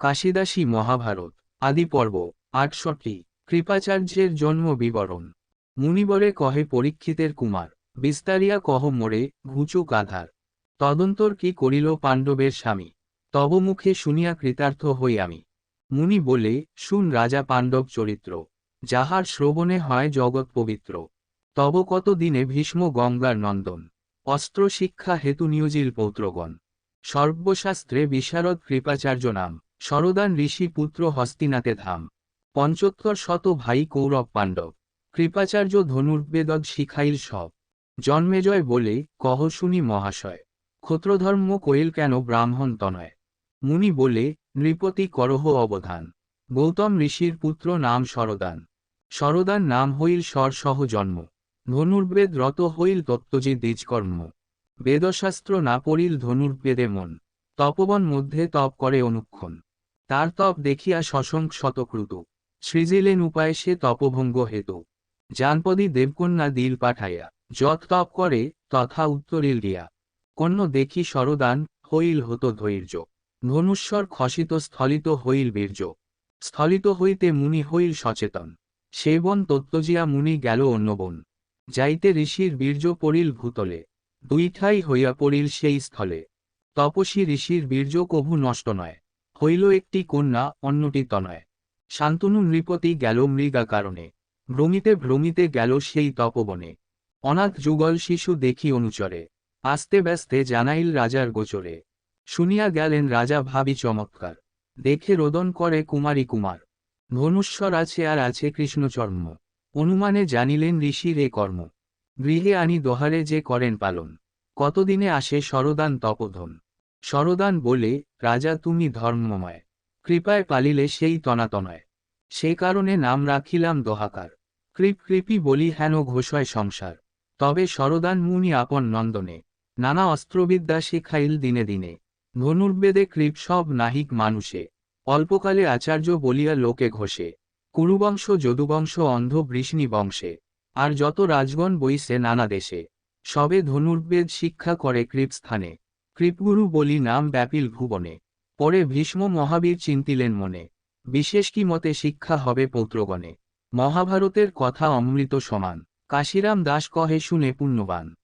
কাশিদাসী মহাভারত, আদি পর্ব, আটষট্টি, কৃপাচার্যের জন্ম বিবরণ। মুনিবরে কহে পরীক্ষিতের কুমার, বিস্তারিয়া কহ মোরে ঘুচুক আধার তদন্তর কি করিল পাণ্ডবের স্বামী? তব মুখে শুনিয়া কৃতার্থ হই আমি। মুনি বলে, শুন রাজা পাণ্ডব চরিত্র, যাহার শ্রবণে হয় জগৎ পবিত্র। তব কত দিনে ভীষ্ম গঙ্গার নন্দন অস্ত্র শিক্ষা হেতু নিয়োজিল পৌত্রগণ। সর্বশাস্ত্রে বিশারদ কৃপাচার্য নাম। শরদান ঋষি পুত্র হস্তিনাতে ধাম। পঞ্চোত্তর শত ভাই কৌরব পাণ্ডব। কৃপাচার্য ধনুর্বেদদ শিখাইল সব। জন্মেজয় বলে কহ শুনি মহাশয়। ক্ষত্রধর্ম কইল কেন ব্রাহ্মণ তনয়? মুনি বলে, নৃপতি করহ অবধান। গৌতম ঋষির পুত্র নাম শরদান। শরদান নাম হইল স্বর সহ জন্ম। ধনুর্বেদ রত হইল তত্ত্বজি দ্বিজকর্ম। বেদশাস্ত্র না পড়িল ধনুর্বেদে মন। তপবন মধ্যে তপ করে অনুক্ষণ। তার তপ দেখিয়া শশঙ্ক শতক্রুত। সৃজিলেন উপায় সে তপভঙ্গ হেতু। জানপদী দেবকন্যা দিল পাঠাইয়া, যত তপ করে, তথা উত্তরিল দিয়া কন্য দেখি সরদান হইল হতো ধৈর্য। ধনুস্বর খসিত স্থলিত হইল বীর্য। স্থলিত হইতে মুনি হইল সচেতন। সে বন তত্ত্বজিয়া মুনি গেল অন্য বন যাইতে ঋষির বীর্য পড়িল ভূতলে। দুই ঠাই হইয়া পড়িল সেই স্থলে। তপসী ঋষির বীর্য কভু নষ্ট নয়। হইল একটি কন্যা, অন্যটি তনয়। শান্তনু নৃপতি গেল মৃগা কারণে। ভ্রমিতে ভ্রমিতে গেল সেই তপবনে। অনাথ যুগল শিশু দেখি অনুচরে। আস্তে ব্যস্তে জানাইল রাজার গোচরে। শুনিয়া গেলেন রাজা ভাবি চমৎকার। দেখে রোদন করে কুমারী কুমার। ধনুস্বর আছে আর আছে কৃষ্ণচর্ম। অনুমানে জানিলেন ঋষির এ কর্ম। গৃহে আনি দোহারে যে করেন পালন। কতদিনে আসে শরদান তপধন। শরদান বলে, রাজা, তুমি ধর্মময়। কৃপায় পালিলে সেই তনাতনয়। সে কারণে নাম রাখিলাম দোহাকার। কৃপ কৃপি বলি হেন ঘোষয় সংসার। তবে শরদান মুনি আপন নন্দনে। নানা অস্ত্রবিদ্যা শিখাইল দিনে দিনে। ধনুর্বেদে কৃপ সব নাহিক মানুষে। অল্পকালে আচার্য বলিয়া লোকে ঘোষে। কুরুবংশ, যদুবংশ, অন্ধ বৃষ্ণি বংশে। আর যত রাজগণ বইছে নানা দেশে। সবে ধনুর্বেদ শিক্ষা করে কৃপ স্থানে। কৃপগুরু বলি নাম ব্যাপিল ভুবনে। পরে ভীষ্ম মহাবীর চিন্তিলেন মনে। বিশেষ কি মতে শিক্ষা হবে পৌত্রগণে? মহাভারতের কথা অমৃত সমান। কাশিরাম দাস কহে শুনে পুণ্যবান।